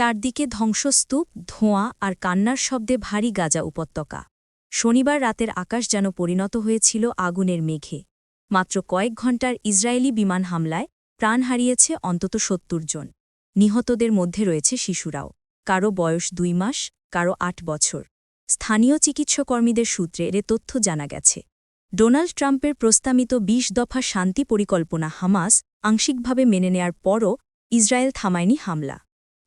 চারদিকে ধ্বংসস্তূপ, ধোঁয়া আর কান্নার শব্দে ভারী গাজা উপত্যকা। শনিবার রাতের আকাশ যেন পরিণত হয়েছিল আগুনের মেঘে। মাত্র কয়েক ঘণ্টার ইসরায়েলি বিমান হামলায় প্রাণ হারিয়েছে অন্তত সত্তর জন। নিহতদের মধ্যে রয়েছে শিশুরাও। কারও বয়স দুই মাস, কারও আট বছর। স্থানীয় চিকিৎসকর্মীদের সূত্রে এ তথ্য জানা গেছে। ডোনাল্ড ট্রাম্পের প্রস্তাবিত ২০ দফা শান্তি পরিকল্পনা হামাস আংশিকভাবে মেনে নেয়ার পরও ইসরায়েল থামায়নি হামলা।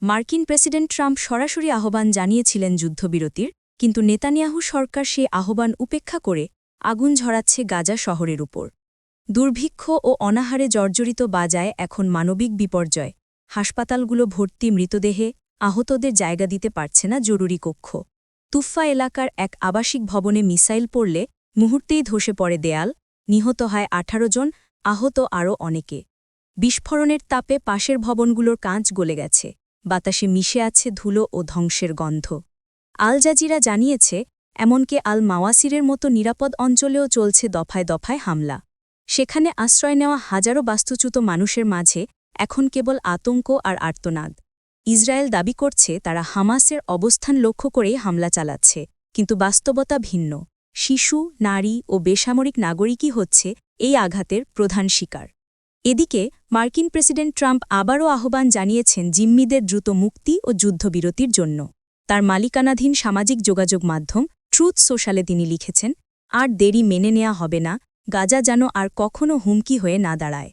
মার্কিন প্রেসিডেন্ট ট্রাম্প সরাসরি আহ্বান জানিয়েছিলেন যুদ্ধবিরতির, কিন্তু নেতানিয়াহু সরকার সে আহ্বান উপেক্ষা করে আগুন ঝরাচ্ছে গাজা শহরের উপর। দুর্ভিক্ষ ও অনাহারে জর্জরিত বাজায় এখন মানবিক বিপর্যয়। হাসপাতালগুলো ভর্তি মৃতদেহে আহতদের জায়গা দিতে পারছে না জরুরি কক্ষ। তুফা এলাকার এক আবাসিক ভবনে মিসাইল পড়লে মুহূর্তেই ধসে পড়ে দেয়াল, নিহত হয় আঠারো জন, আহত আরও অনেকে। বিস্ফোরণের তাপে পাশের ভবনগুলোর কাঁচ গলে গেছে। বাতাসে মিশে আছে ধুলো ও ধ্বংসের গন্ধ। আল জাজিরা জানিয়েছে, এমনকি আল মাওয়াসিরের মতো নিরাপদ অঞ্চলেও চলছে দফায় দফায় হামলা। সেখানে আশ্রয় নেওয়া হাজারো বাস্তুচ্যুত মানুষের মাঝে এখন কেবল আতঙ্ক আর আর্তনাদ। ইসরায়েল দাবি করছে, তারা হামাসের অবস্থান লক্ষ্য করেই হামলা চালাচ্ছে, কিন্তু বাস্তবতা ভিন্ন। শিশু, নারী ও বেসামরিক নাগরিকই হচ্ছে এই আঘাতের প্রধান শিকার। এদিকে, মার্কিন প্রেসিডেন্ট ট্রাম্প আবারও আহ্বান জানিয়েছেন জিম্মিদের দ্রুত মুক্তি ও যুদ্ধবিরতির জন্য। তার মালিকানাধীন সামাজিক যোগাযোগ মাধ্যম, ট্রুথ সোশ্যালে তিনি লিখেছেন, আর দেরি মেনে নেয়া হবে না, গাজা যেন আর কখনও হুমকি হয়ে না দাঁড়ায়।